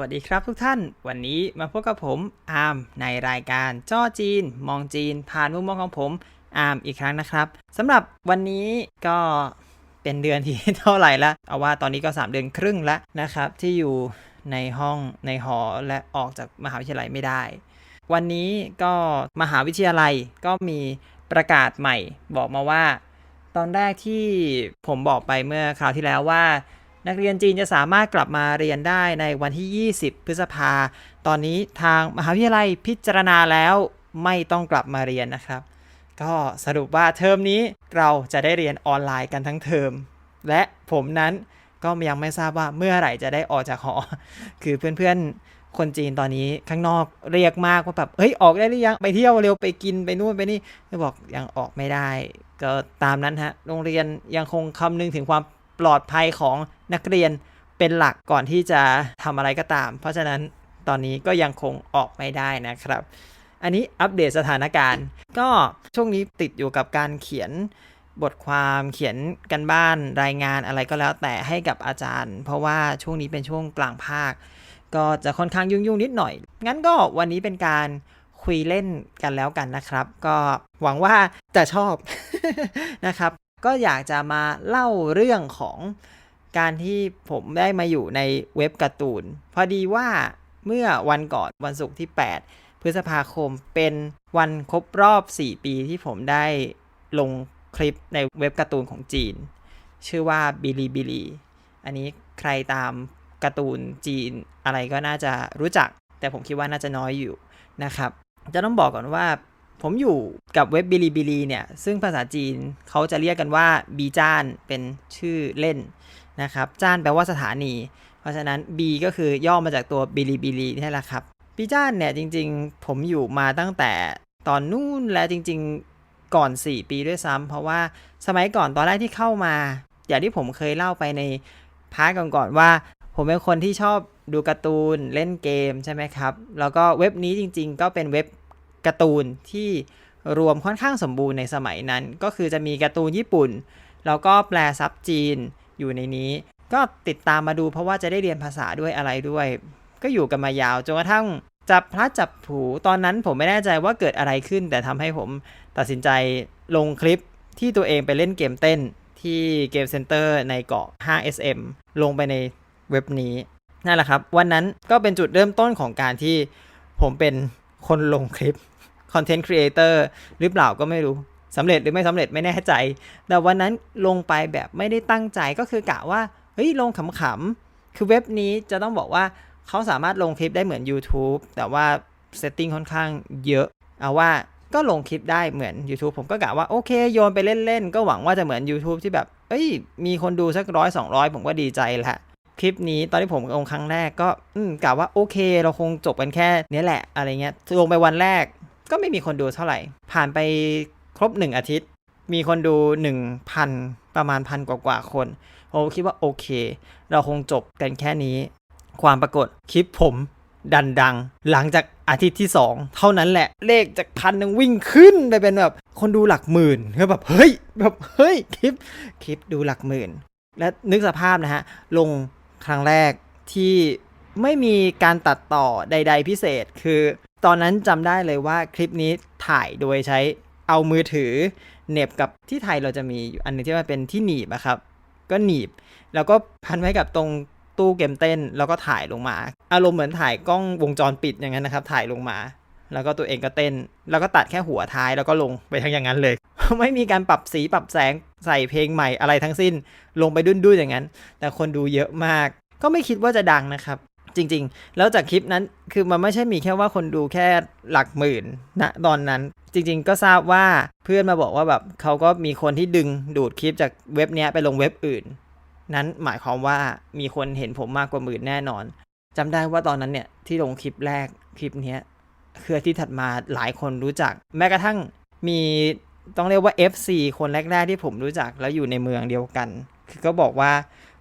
วัสดีครับทุกท่าน วันนี้มาพบกับผมอาร์มในรายการจ้อจีน มองจีน ผ่านมุมมองของผมอาร์มอีกครั้งนะครับสำหรับวันนี้ก็เป็นเดือนที่เท่าไหร่ละเอาว่าตอนนี้ก็ 3 เดือนครึ่งแล้วนะครับ ที่อยู่ในห้องในหอและออกจากมหาวิทยาลัยไม่ได้ วันนี้ก็มหาวิทยาลัยก็มีประกาศใหม่บอกมาว่า ตอนแรกที่ผมบอกไปเมื่อคราวที่แล้วว่า นักเรียนจีนจะสามารถกลับมาเรียนได้ในวันที่ 20 พฤษภา ตอนนี้ทางมหาวิทยาลัยพิจารณาแล้วไม่ต้องกลับมาเรียนนะครับ ก็สรุปว่าเทอมนี้เราจะได้เรียนออนไลน์กันทั้งเทอม และผมนั้นก็ยังไม่ทราบว่าเมื่อไหร่จะได้ออกจากหอ คือเพื่อนๆ คนจีนตอนนี้ข้างนอกเรียกมากว่าแบบ เฮ้ย ออกได้หรือยัง ไปเที่ยวเร็วไปกินไปนู่นไปนี่ก็บอกยังออกไม่ได้ ก็ตามนั้นฮะ โรงเรียนยังคงคำนึงถึงความ ปลอดภัยของนักเรียนเป็นหลักก่อนที่จะทำอะไรก็ตาม เพราะฉะนั้นตอนนี้ก็ยังคงออกไม่ได้นะครับ อันนี้อัปเดตสถานการณ์ ก็ช่วงนี้ติดอยู่กับการเขียนบทความเขียนกันบ้านรายงานอะไรก็แล้วแต่ให้กับอาจารย์ เพราะว่าช่วงนี้เป็นช่วงกลางภาค ก็จะค่อนข้างยุ่งๆนิดหน่อย งั้นก็วันนี้เป็นการคุยเล่นกันแล้วกันนะครับ ก็หวังว่าจะชอบนะครับ ก็อยากจะมาเล่าเรื่องของการที่ผมได้มาอยู่ในเว็บการ์ตูน พอดีว่าเมื่อวันก่อนวันศุกร์ที่ 8 พฤษภาคมเป็นวันครบรอบ 4 ปีที่ผมได้ลงคลิปในเว็บการ์ตูนของจีน ชื่อว่าบิลีบิลีอันนี้ใครตามการ์ตูนจีนอะไรก็น่าจะรู้จัก แต่ผมคิดว่าน่าจะน้อยอยู่นะครับ จะต้องบอกก่อนว่า ผมอยู่กับเว็บบิลีบิลีเนี่ย ซึ่งภาษาจีนเขาจะเรียกกันว่าบีจ้านเป็นชื่อเล่นนะครับ จ้านแปลว่าสถานี เพราะฉะนั้น B ก็คือย่อมาจากตัวบิลีบิลีนี่แหละครับบีจ้านเนี่ยจริงๆ ผมอยู่มาตั้งแต่ตอนนู้นและจริง ๆ ก่อน 4 ปีด้วยซ้ำเพราะว่าสมัยก่อนตอนแรกที่เข้ามา อย่างที่ผมเคยเล่าไปในพาร์ทก่อนๆว่า ผมเป็นคนที่ชอบดูการ์ตูนเล่นเกมใช่ไหมครับ แล้วก็เว็บนี้จริง ๆ ก็เป็นเว็บ การ์ตูนที่รวมค่อนข้างสมบูรณ์ในสมัยนั้น ก็คือจะมีการ์ตูนญี่ปุ่น แล้วก็แปลซับจีนอยู่ในนี้ ก็ติดตามมาดูเพราะว่าจะได้เรียนภาษาด้วยอะไรด้วย ก็อยู่กันมายาวจนกระทั่งจับพลัดจับผูตอนนั้นผมไม่แน่ใจว่าเกิดอะไรขึ้น แต่ทำให้ผมตัดสินใจลงคลิปที่ตัวเองไปเล่นเกมเต้นที่เกมเซ็นเตอร์ในเกาะ 5SM ลงไปในเว็บนี้นั่นแหละครับ วันนั้นก็เป็นจุดเริ่มต้นของการที่ผมเป็นคนลงคลิป คอนเทนต์ครีเอเตอร์หรือเปล่าก็ไม่รู้สำเร็จหรือไม่สำเร็จไม่แน่ใจ แต่วันนั้นลงไปแบบไม่ได้ตั้งใจก็คือกะว่า เฮ้ย ลงขำๆ คือเว็บนี้จะต้องบอกว่าเขาสามารถลงคลิปได้เหมือน YouTube แต่ว่าเซตติ้งค่อนข้างเยอะ เอาว่าก็ลงคลิปได้เหมือน YouTube ผมก็กะว่าโอเคโยนไปเล่น ๆ ก็หวังว่าจะเหมือน YouTube ที่แบบ เอ้ย มีคนดูสักร้อยสองร้อยผมก็ดีใจละคลิปนี้ตอนที่ผมลงครั้งแรกก็อืมกะว่าโอเค เราคงจบกันแค่นี้แหละอะไรเงี้ยลงไปวันแรก ก็ไม่มีคนดูเท่าไหร่ ผ่านไปครบ 1 อาทิตย์ มีคนดู 1,000 ประมาณพันกว่าๆคนผมคิดว่าโอเค เราคงจบกันแค่นี้ ความปรากฏคลิปผมดันดัง หลังจากอาทิตย์ที่ 2 เท่านั้นแหละ เลขจากพันหนึ่งวิ่งขึ้นไปเป็นแบบคนดูหลักหมื่นก็แบบเฮ้ยแบบเฮ้ยคลิปคลิปดูหลักหมื่น และนึกสภาพนะฮะ ลงครั้งแรกที่ไม่มีการตัดต่อใด ๆ พิเศษ คือ ตอนนั้นจำได้เลยว่าคลิปนี้ถ่ายโดยใช้เอามือถือเหน็บกับที่ไทยเราจะมีอันหนึงที่มันเป็นที่หนีบอะครับ ก็หนีบ แล้วก็พันไว้กับตรงตู้เกมเต้น แล้วก็ถ่ายลงมา อารมณ์เหมือนถ่ายกล้องวงจรปิดอย่างนั้นนะครับ ถ่ายลงมา แล้วก็ตัวเองก็เต้น แล้วก็ตัดแค่หัวท้ายแล้วก็ลงไปทั้งอย่างนั้นเลย ไม่มีการปรับสีปรับแสงใส่เพลงใหม่อะไรทั้งสิ้น ลงไปดุ้นๆอย่างนั้น แต่คนดูเยอะมาก ก็ไม่คิดว่าจะดังนะครับ จริง ๆ แล้วจากคลิปนั้นคือมันไม่ใช่มีแค่ว่าคนดูแค่หลักหมื่นนะตอนนั้นจริง ๆ ก็ทราบว่าเพื่อนมาบอกว่าแบบเขาก็มีคนที่ดึงดูดคลิปจากเว็บเนี้ยไปลงเว็บอื่น นั้นหมายความว่ามีคนเห็นผมมากกว่าหมื่นแน่นอนจำได้ว่าตอนนั้นเนี่ยที่ลงคลิปแรกคลิปเนี้ยคือที่ถัดมาหลายคนรู้จัก แม้กระทั่งมีต้องเรียกว่า FC คนแรกๆที่ผมรู้จักแล้วอยู่ในเมืองเดียวกัน คือก็บอกว่า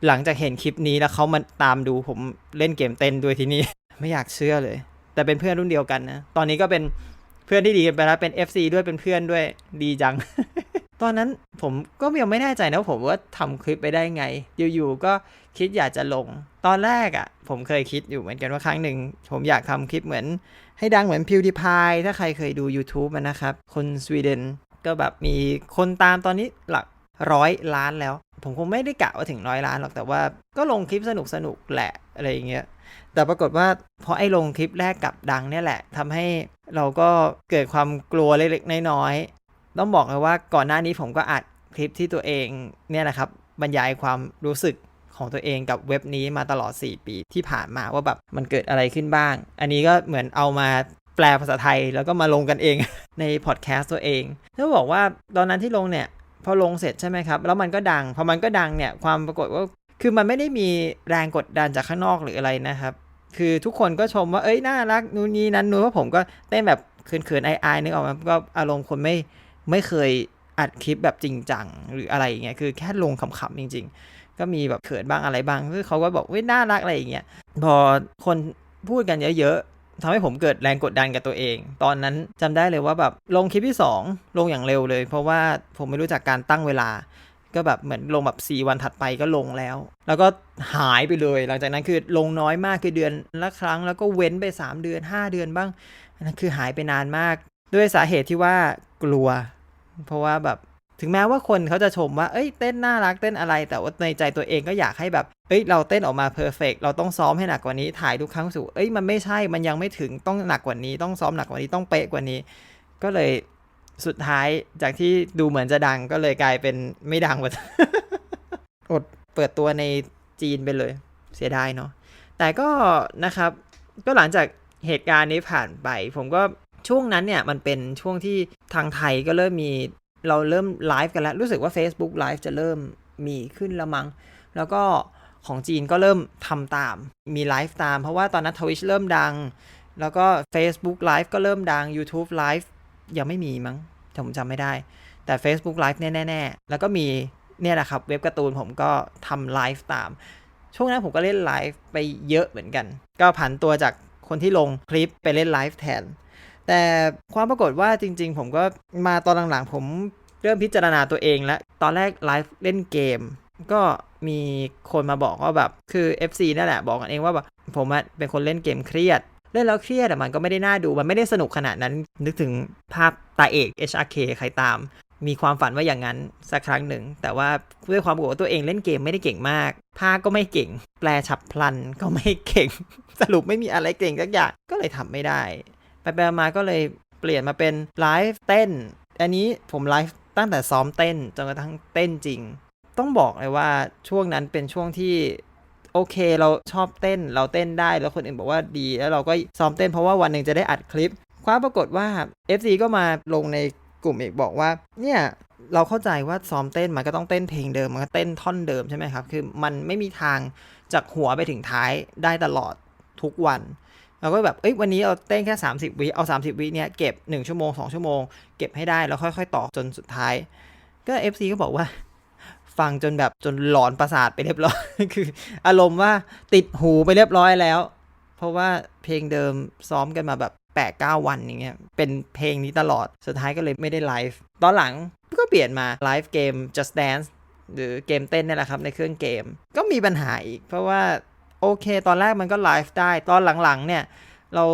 หลังจากเห็นคลิปนี้แล้วเขามาตามดูผมเล่นเกมเต้นด้วยที่นี่ ไม่อยากเชื่อเลย แต่เป็นเพื่อนรุ่นเดียวกันนะ ตอนนี้ก็เป็นเพื่อนที่ดีกันไปแล้วเป็น FC ด้วยเป็นเพื่อนด้วยดีจัง ตอนนั้นผมก็ยังไม่แน่ใจนะผมว่าทำคลิปไปได้ไง อยู่ๆก็คิดอยากจะลง ตอนแรกอะ่ะ ผมเคยคิดอยู่เหมือนกันว่าครั้งหนึ่งผมอยากทำคลิปเหมือน ให้ดังเหมือน PewDiePie ถ้าใครเคยดู YouTube มันนะครับ คนสวีเดนก็แบบมีคนตามตอนนี้หลักร้อยล้านแล้ว ผมคงไม่ได้กะว่าถึงร้อยล้านหรอกแต่ว่าก็ลงคลิปสนุกๆแหละอะไรอย่างเงี้ยแต่ปรากฏว่าพอไอ้ลงคลิปแรกกับดังเนี่ยแหละทำให้เราก็เกิดความกลัวเล็กๆน้อยๆต้องบอกเลยว่าก่อนหน้านี้ผมก็อัดคลิปที่ตัวเองเนี่ยนะครับบรรยายความรู้สึกของตัวเองกับเว็บนี้มาตลอด 4 ปีที่ผ่านมาว่าแบบมันเกิดอะไรขึ้นบ้าง อันนี้ก็เหมือนเอามาแปลภาษาไทยแล้วก็มาลงกันเองในพอดแคสต์ตัวเองถ้าบอกว่าตอนนั้นที่ลงเนี่ย พอลงเสร็จใช่ไหมครับ แล้วมันก็ดัง พอมันก็ดังเนี่ยความปรากฏว่าคือมันไม่ได้มีแรงกดดันจากข้างนอกหรืออะไรนะครับ คือทุกคนก็ชมว่าเอ้ยน่ารักนู่นนี่นั้นนู้นว่าะผมก็เต้นแบบเขินๆไอายๆนึกออกมาก็อารมณ์คนไม่ไม่เคยอัดคลิปแบบจริงจังหรืออะไรอย่างเงี้ยคือแค่ลงขำๆจริง ๆ ก็มีแบบเขินบ้างอะไรบ้างคือเขาก็บอกเว้ยน่ารักอะไรอย่างเงี้ยพอคนพูดกันเยอะ ทำให้ผมเกิดแรงกดดันกับตัวเอง ตอนนั้นจำได้เลยว่าแบบลงคลิปที่ 2 ลงอย่างเร็วเลย เพราะว่าผมไม่รู้จักการตั้งเวลา ก็แบบเหมือนลงแบบ 4 วันถัดไปก็ลงแล้ว แล้วก็หายไปเลย หลังจากนั้นคือลงน้อยมากคือเดือนละครั้งแล้วก็เว้นไป 3 เดือน 5 เดือนบ้างนนั้นคือหายไปนานมาก ด้วยสาเหตุที่ว่ากลัว เพราะว่าแบบ ถึงแม้ว่าคนเขาจะชมว่า เอ้ยเต้นน่ารักเต้นอะไร แต่ว่าในใจตัวเองก็อยากให้แบบ เอ้ยเราเต้นออกมาเพอร์เฟกเราต้องซ้อมให้หนักกว่านี้ ถ่ายทุกครั้งสู่ เอ้ยมันไม่ใช่ มันยังไม่ถึง ต้องหนักกว่านี้ ต้องซ้อมหนักกว่านี้ ต้องเป๊ะกว่านี้ ก็เลยสุดท้ายจากที่ดูเหมือนจะดังก็เลยกลายเป็นไม่ดังหมด อดเปิดตัวในจีนไปเลย เสียดายเนาะ แต่ก็นะครับ ก็หลังจากเหตุการณ์นี้ผ่านไป ผมก็ช่วงนั้นเนี่ยมันเป็นช่วงที่ทางไทยก็เริ่มมี เราเริ่มไลฟ์กันแล้ว รู้สึกว่า Facebook Live จะเริ่มมีขึ้นละมัง้ง แล้วก็ของจีนก็เริ่มทำตาม มีไลฟ์ตาม เพราะว่าตอนนั้นทวิชเริ่มดัง แล้วก็ Facebook Live ก็เริ่มดัง YouTube Live ยังไม่มีมั้งแต่ผมจำไม่ได้ แต่ Facebook Live แน่ๆแล้วก็มีเนี่ยแหละครับเว็บการ์ตูนผมก็ทำไลฟ์ตาม ช่วงนั้นผมก็เล่นไลฟ์ไปเยอะเหมือนกัน ก็ผันตัวจากคนที่ลงคลิปไปเล่นไลฟ์แทน แต่ความปรากฏว่าจริง ๆ ผมก็มาตอนหลังๆ ผมเริ่มพิจารณาตัวเองแล้ว ตอนแรกไลฟ์เล่นเกม ก็มีคนมาบอกว่าแบบคือ FC นั่นแหละบอกกันเองว่าแบบผมเป็นคนเล่นเกมเครียดเล่นแล้วเครียดมันก็ไม่ได้น่าดูมันไม่ได้สนุกขนาดนั้น นึกถึงภาพตาเอก HRK ใครตาม มีความฝันว่าอย่างนั้นสักครั้งหนึ่ง แต่ว่าด้วยความบอกว่าตัวเองเล่นเกมไม่ได้เก่งมาก ภาคก็ไม่เก่ง แปลฉับพลันก็ไม่เก่ง สรุปไม่มีอะไรเก่งสักอย่างก็เลยทำไม่ได้ ไปไปมาก็เลยเปลี่ยนมาเป็นไลฟ์เต้น อันนี้ผมไลฟ์ตั้งแต่ซ้อมเต้นจนกระทั่งเต้นจริง ต้องบอกเลยว่าช่วงนั้นเป็นช่วงที่โอเคเราชอบเต้นเราเต้นได้แล้วคนอื่นบอกว่าดี แล้วเราก็ซ้อมเต้นเพราะว่าวันหนึ่งจะได้อัดคลิปความปรากฏว่า FC ก็มาลงในกลุ่มอีกบอกว่า เนี่ยเราเข้าใจว่าซ้อมเต้นมันก็ต้องเต้นเพลงเดิมมันก็เต้นท่อนเดิมใช่ไหมครับ คือมันไม่มีทางจากหัวไปถึงท้ายได้ตลอดทุกวัน เราก็แบบเอ้ยวันนี้เราเต้นแค่ 30 วิเอา 30 วิเนี่ยเก็บ 1 ชั่วโมง 2 ชั่วโมง เก็บให้ได้แล้วค่อยๆต่อจนสุดท้าย ก็ FC ก็บอกว่า ฟังจนแบบจนหลอนประสาทไปเรียบร้อย คือ อารมณ์ว่าติดหูไปเรียบร้อยแล้ว เพราะว่าเพลงเดิมซ้อมกันมาแบบ8ปดเวันอย่างเงี้ยเป็นเพลงนี้ตลอดสุดท้ายก็เลยไม่ได้ไลฟ์ตอนหลังก็เปลี่ยนมาไลฟ์เกม Just Dance หรือเกมเต้นนี่แหละครับในเครื่องเกม ก็มีปัญหาอีก เพราะว่า โอเค ตอนแรกมันก็ไลฟ์ได้ ตอนหลังๆเนี่ยเรา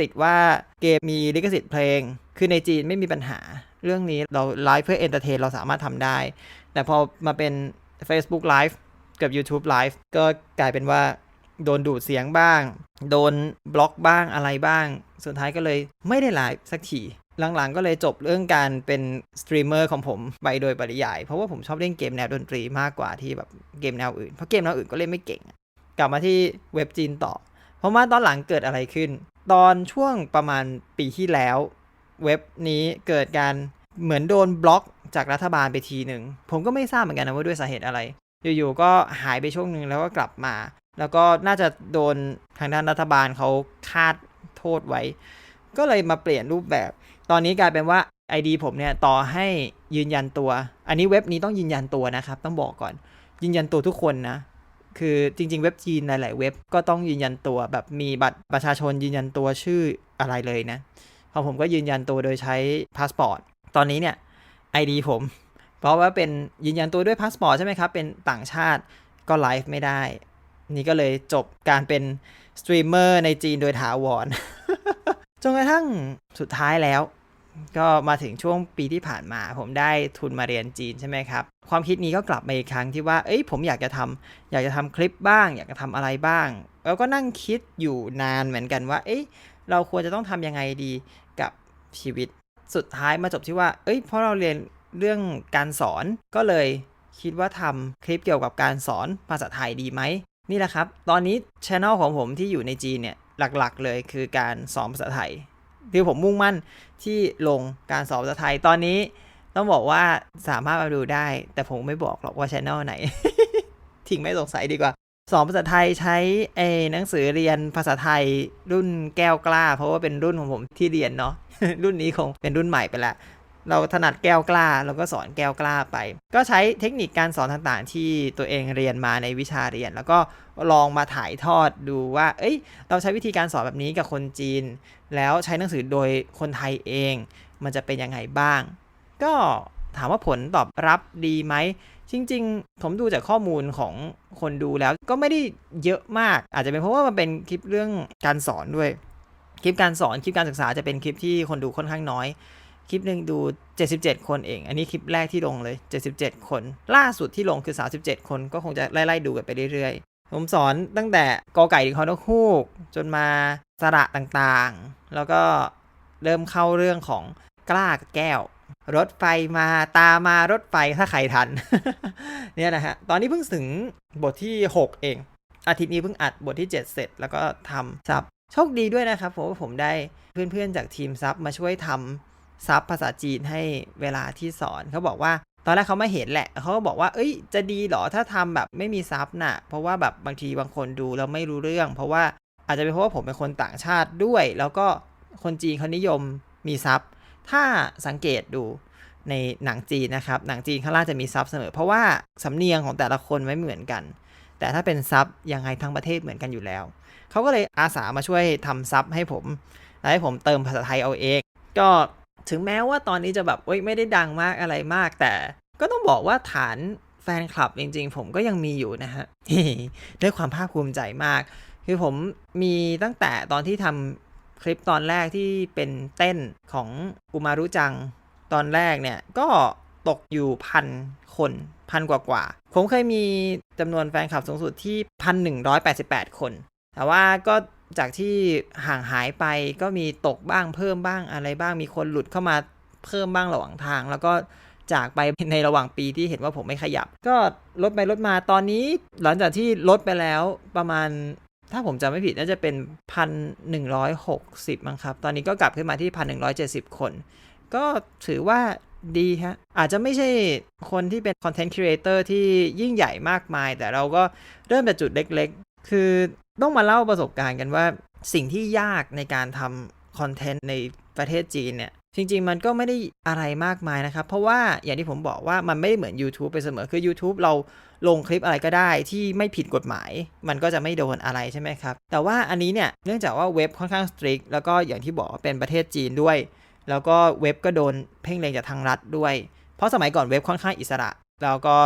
ติดว่าเกมมีลิขสิทธิ์เพลง คือในจีนไม่มีปัญหา เรื่องนี้เราไลฟ์เพื่อเอนเตอร์เทนเราสามารถทำได้ แต่พอมาเป็น Facebook Live กับ YouTube Live ก็กลายเป็นว่าโดนดูดเสียงบ้าง โดนบล็อกบ้างอะไรบ้าง สุดท้ายก็เลยไม่ได้ไลฟ์สักทีหลังๆ ก็เลยจบเรื่องการเป็นสตรีมเมอร์ของผมไปโดยปริยาย เพราะว่าผมชอบเล่นเกมแนวดนตรีมากกว่าที่แบบเกมแนวอื่น เพราะเกมแนวอื่นก็เล่นไม่เก่ง กลับมาที่เว็บจีนต่อ เพราะว่าตอนหลังเกิดอะไรขึ้น ตอนช่วงประมาณปีที่แล้ว เว็บนี้เกิดการเหมือนโดนบล็อกจากรัฐบาลไปทีหนึ่ง ผมก็ไม่ทราบเหมือนกันนะว่าด้วยสาเหตุอะไร อยู่ๆก็หายไปช่วงหนึ่งแล้วก็กลับมา แล้วก็น่าจะโดนทางด้านรัฐบาลเขาคาดโทษไว้ ก็เลยมาเปลี่ยนรูปแบบ ตอนนี้กลายเป็นว่า ID ผมเนี่ยต่อให้ยืนยันตัว อันนี้เว็บนี้ต้องยืนยันตัวนะครับ ต้องบอกก่อน ยืนยันตัวทุกคนนะ คือจริง ๆ เว็บจีนหลาย ๆ เว็บก็ต้องยืนยันตัวแบบมีบัตรประชาชนยืนยันตัวชื่ออะไรเลยนะพอผมก็ยืนยันตัวโดยใช้พาสปอร์ตตอนนี้เนี่ย ID ผม เพราะว่าเป็นยืนยันตัวด้วยพาสปอร์ตใช่ไหมครับ เป็นต่างชาติก็ไลฟ์ไม่ได้ นี่ก็เลยจบการเป็นสตรีมเมอร์ในจีนโดยถาวรจนกระทั่งสุดท้ายแล้ว ก็มาถึงช่วงปีที่ผ่านมา ผมได้ทุนมาเรียนจีนใช่ไหมครับ ความคิดนี้ก็กลับมาอีกครั้งที่ว่า เอ้ยผมอยากจะทำอยากจะทำคลิปบ้าง อยากจะทำอะไรบ้าง แล้วก็นั่งคิดอยู่นานเหมือนกันว่า เอ้ยเราควรจะต้องทำยังไงดีกับชีวิต สุดท้ายมาจบที่ว่า เอ้ยเพราะเราเรียนเรื่องการสอน ก็เลยคิดว่าทำคลิปเกี่ยวกับการสอนภาษาไทยดีไหม นี่แหละครับ ตอนนี้ช anel ของผมที่อยู่ในจีนเนี่ยหลักๆ เลยคือการสอนภาษาไทย คือผมมุ่งมั่นที่ลงการสอบภาษาไทยตอนนี้ต้องบอกว่าสามารถมาดูได้ แต่ผมไม่บอกหรอกว่าช anel ไหน ทิ้งไม่สงสัยดีกว่า สอนภาษาไทยใช้ไอ้หนังสือเรียนภาษาไทยรุ่นแก้วกล้า เพราะว่าเป็นรุ่นของผมที่เรียนเนาะรุ่นนี้คงเป็นรุ่นใหม่ไปละ เราถนัดแก้วกล้าเราก็สอนแก้วกล้าไป ก็ใช้เทคนิคการสอนต่างๆ ที่ตัวเองเรียนมาในวิชาเรียน แล้วก็ลองมาถ่ายทอดดูว่า เอ้ย เราใช้วิธีการสอนแบบนี้กับคนจีน แล้วใช้หนังสือโดยคนไทยเอง มันจะเป็นยังไงบ้าง ก็ถามว่าผลตอบรับดีไหม จริง ๆ ผมดูจากข้อมูลของคนดูแล้วก็ไม่ได้เยอะมาก อาจจะเป็นเพราะว่ามันเป็นคลิปเรื่องการสอนด้วย คลิปการสอนคลิปการศึกษาจะเป็นคลิปที่คนดูค่อนข้างน้อย คลิปหนึ่งดู 77 คนเอง อันนี้คลิปแรกที่ลงเลย 77 คน ล่าสุดที่ลงคือ 37 คนก็คงจะไล่ๆดูกันไปเรื่อยๆ ผมสอนตั้งแต่กอไก่ถึงคอนกฮูก จนมาสระต่างๆ แล้วก็เริ่มเข้าเรื่องของกล้ากับแก้ว รถไฟมาตามมารถไฟถ้าใครทัน เนี่ยนะฮะ ตอนนี้เพิ่งถึงบทที่ 6 เอง อาทิตย์นี้เพิ่งอัดบทที่ 7 เสร็จ แล้วก็ทำซับโชคดีด้วยนะครับผมว่าผมได้เพื่อนๆจากทีมซับมาช่วยทำ ซับภาษาจีนให้เวลาที่สอนเขาบอกว่า ตอนแรกเขาไม่เห็นแหละเขาก็บอกว่า เอ้ย จะดีหรอถ้าทำแบบไม่มีซับน่ะ เพราะว่าแบบบางทีบางคนดูแล้วไม่รู้เรื่อง เพราะว่าอาจจะเป็นเพราะว่าผมเป็นคนต่างชาติด้วย แล้วก็คนจีนเขานิยมมีซับถ้าสังเกตดูในหนังจีนนะครับ หนังจีนข้างล่างจะมีซับเสมอ เพราะว่าสำเนียงของแต่ละคนไม่เหมือนกัน แต่ถ้าเป็นซับยังไงทั้งประเทศเหมือนกันอยู่แล้วเขาก็เลยอาสามาช่วยทำซับให้ผมและให้ผมเติมภาษาไทยเอาเอง ก็ ถึงแม้ว่าตอนนี้จะแบบไม่ได้ดังมากอะไรมาก แต่ก็ต้องบอกว่าฐานแฟนคลับจริงๆ ผมก็ยังมีอยู่นะฮะด้วยความภาคภูมิใจมาก คือผมมีตั้งแต่ตอนที่ทำคลิปตอนแรกที่เป็นเต้นของอุมารุจังตอนแรกเนี่ย ก็ตกอยู่พันคนพันกว่ากว่า ผมเคยมีจำนวนแฟนคลับสูงสุดที่พันหนึ่งร้อยแปดสิบแปดคน แต่ว่าก็จากที่ห่างหายไปก็มีตกบ้างเพิ่มบ้างอะไรบ้างมีคนหลุดเข้ามาเพิ่มบ้างระหว่างทาง แล้วก็จากไปในระหว่างปีที่เห็นว่าผมไม่ขยับ ก็ลดไปลดมาตอนนี้ หลังจากที่ลดไปแล้วประมาณถ้าผมจำไม่ผิดน่าจะเป็นพันหนึ่งร้อยหกสิบมั้งครับ ตอนนี้ก็กลับขึ้นมาที่พันหนึ่งร้อยเจ็ดสิบคน ก็ถือว่าดีฮะ อาจจะไม่ใช่คนที่เป็นคอนเทนต์ครีเอเตอร์ที่ยิ่งใหญ่มากมาย แต่เราก็เริ่มจากจุดเล็ก คือต้องมาเล่าประสบการณ์กันว่าสิ่งที่ยากในการทำคอนเทนต์ในประเทศจีนเนี่ย จริง ๆ มันก็ไม่ได้อะไรมากมายนะครับ เพราะว่าอย่างที่ผมบอกว่ามันไม่ได้เหมือน YouTube ไปเสมอคือ YouTube เราลงคลิปอะไรก็ได้ที่ไม่ผิดกฎหมาย มันก็จะไม่โดนอะไรใช่ไหมครับ แต่ว่าอันนี้เนี่ยเนื่องจากว่าเว็บค่อนข้างสตริกแล้วก็อย่างที่บอกเป็นประเทศจีนด้วย แล้วก็เว็บก็โดนเพ่งเล็งจากทางรัฐด้วย เพราะสมัยก่อนเว็บค่อนข้างอิสระ แล้วก็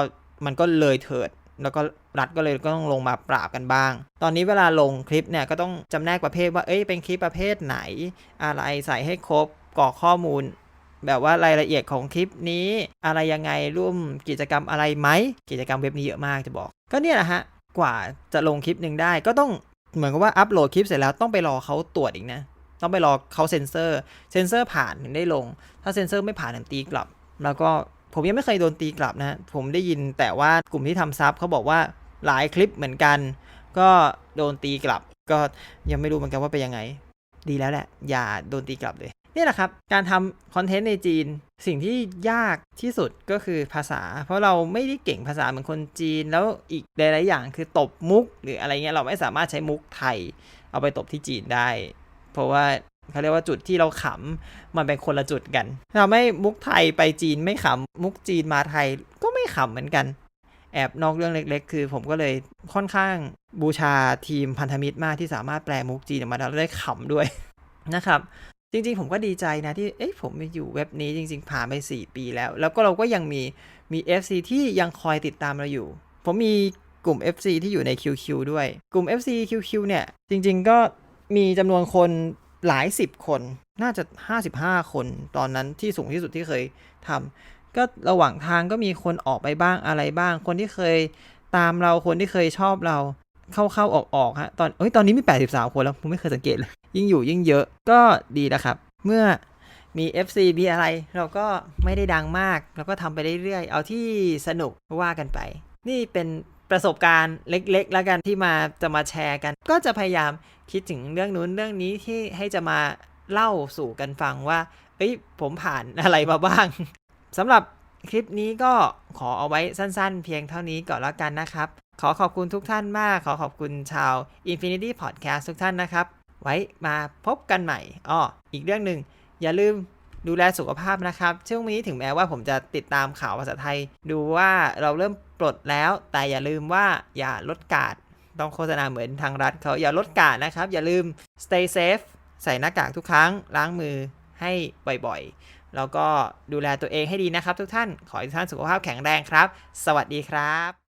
มันก็เลยเถิด แล้วก็รัฐก็เลยก็ต้องลงมาปราบกันบ้าง ตอนนี้เวลาลงคลิปเนี่ยก็ต้องจำแนกประเภทว่าเอ้ยเป็นคลิปประเภทไหน อะไรใส่ให้ครบกรอกข้อมูล แบบว่ารายละเอียดของคลิปนี้อะไรยังไงร่วมกิจกรรมอะไรไหมกิจกรรมเว็บนี้เยอะมากจะบอก ก็เนี่ยแหละฮะกว่าจะลงคลิปหนึ่งได้ก็ต้องเหมือนกับว่าอัปโหลดคลิปเสร็จแล้วต้องไปรอเขาตรวจอีกนะต้องไปรอเขาเซ็นเซอร์ เซ็นเซอร์ผ่านถึงได้ลง ถ้าเซ็นเซอร์ไม่ผ่านถึงตีกลับ แล้วก็ ผมยังไม่เคยโดนตีกลับนะผมได้ยินแต่ว่ากลุ่มที่ทำซับเขาบอกว่าหลายคลิปเหมือนกัน ก็โดนตีกลับ ก็ยังไม่รู้เหมือนกันว่าเป็นยังไง ดีแล้วแหละ อย่าโดนตีกลับเลยนี่แหละครับการทำคอนเทนต์ในจีน สิ่งที่ยากที่สุดก็คือภาษา เพราะเราไม่ได้เก่งภาษาเหมือนคนจีน แล้วอีกหลายๆอย่างคือตบมุก หรืออะไรเงี้ยเราไม่สามารถใช้มุกไทย เอาไปตบที่จีนได้ เพราะว่า เขาเรียกว่าจุดที่เราขำมันเป็นคนละจุดกันทำให้มุกไทยไปจีนไม่ขำมุกจีนมาไทยก็ไม่ขำเหมือนกัน แอบนอกเรื่องเล็ก ๆ คือผมก็เลยค่อนข้างบูชาทีมพันธมิตรมากที่สามารถแปลมุกจีนออกมาแล้วได้ขำด้วยนะครับจริงๆ ผมก็ดีใจนะที่ เอ๊ะผมอยู่เว็บนี้จริงๆ ผ่านไป 4 ปีแล้ว แล้วก็เราก็ยังมีมี FC ที่ยังคอยติดตามเราอยู่ ผมมีกลุ่ม FC ที่อยู่ใน QQ ด้วย กลุ่ม FC QQ เนี่ย จริงๆ ก็มีจำนวนคน หลายสิบคน น่าจะ 55 คน ตอนนั้นที่สูงที่สุดที่เคยทำก็ระหว่างทางก็มีคนออกไปบ้างอะไรบ้าง คนที่เคยตามเราคนที่เคยชอบเราเข้าเข้าออกออกฮะตอนเอ้ยตอนนี้มี 83 คนแล้วผมไม่เคยสังเกตเลย ยิ่งอยู่ยิ่งเยอะก็ดีแล้วครับ เมื่อมี FC มีอะไร เราก็ไม่ได้ดังมาก เราก็ทำไปเรื่อยๆ เอาที่สนุกว่ากันไป นี่เป็น ประสบการณ์เล็กๆ แล้วกันที่มาจะมาแชร์กัน ก็จะพยายามคิดถึงเรื่องนู้นเรื่องนี้ที่ให้จะมาเล่าสู่กันฟังว่าเอ้ยผมผ่านอะไรมาบ้างสำหรับคลิปนี้ก็ขอเอาไว้สั้นๆ เพียงเท่านี้ก่อนแล้วกันนะครับ ขอขอบคุณทุกท่านมาก ขอขอบคุณชาว Infinity Podcast ทุกท่านนะครับ ไว้มาพบกันใหม่อ้ออีกเรื่องหนึ่งอย่าลืม ดูแลสุขภาพนะครับ ช่วงนี้ถึงแม้ว่าผมจะติดตามข่าวภาษาไทย ดูว่าเราเริ่มปลดแล้ว แต่อย่าลืมว่าอย่าลดการ์ดต้องโฆษณาเหมือนทางรัฐเขาอย่าลดการ์ดนะครับ อย่าลืม stay safe ใส่หน้ากากทุกครั้ง ล้างมือให้บ่อยๆ แล้วก็ดูแลตัวเองให้ดีนะครับทุกท่าน ขอให้ทุกท่านสุขภาพแข็งแรงครับ สวัสดีครับ